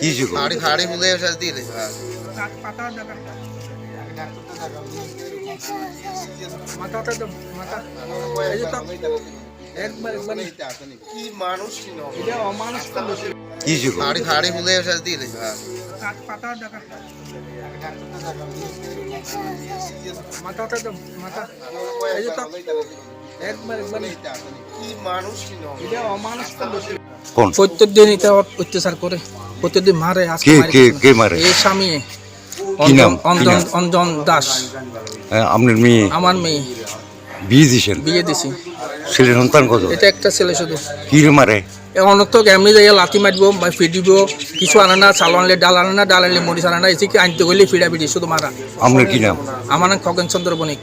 কি হ্যাঁ। একবার একবার কি মানুষ তো পাতা দেখা মাথাটা দাও মাথা এই তো একবার একবার কি মানুষ ছিল এটা অমানুষ তো কোন? প্রত্যেকদিন এটা অত্যাচার করে। প্রত্যেকদিন মারে আজকে কে মারি কে মারে? এই স্বামী। কি নাম? অঞ্জন অঞ্জন অঞ্জন দাস। হ্যাঁ, আপনার মেয়ে? আমার মেয়ে। বিয়ে দিছেন? বিয়ে দিছি। ছেলে সন্তান কত? এটা একটা ছেলে শুধু। কি রে মারে? এখন তো এমনি যাই লাথি মারিব বা ফিডিব কিছু আনে না চাল আনলে ডাল আনে না ডাল আনলে মরিচ আনে না এসে আনতে গেলে শুধু মারা। আপনার কি নাম? আমার নাম Khagen Chandra Banik.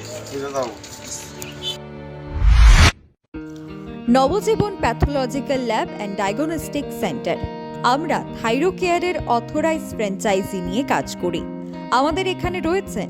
Nabajiban pathological lab and diagnostic centre. আমরা থাইরো কেয়ারের অথরাইজ ফ্র্যাঞ্চাইজি নিয়ে কাজ করি। আমাদের এখানে রয়েছেন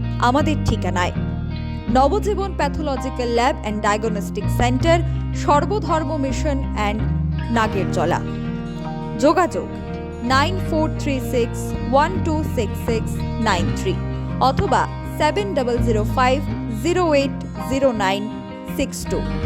আমাদের ঠিকানায়। Nabajiban pathological lab and diagnostic centre Sarbadharma mission and Nagerjala যোগাযোগ nine four three six one two six six nine three অথবা seven double zero five zero eight zero nine six two.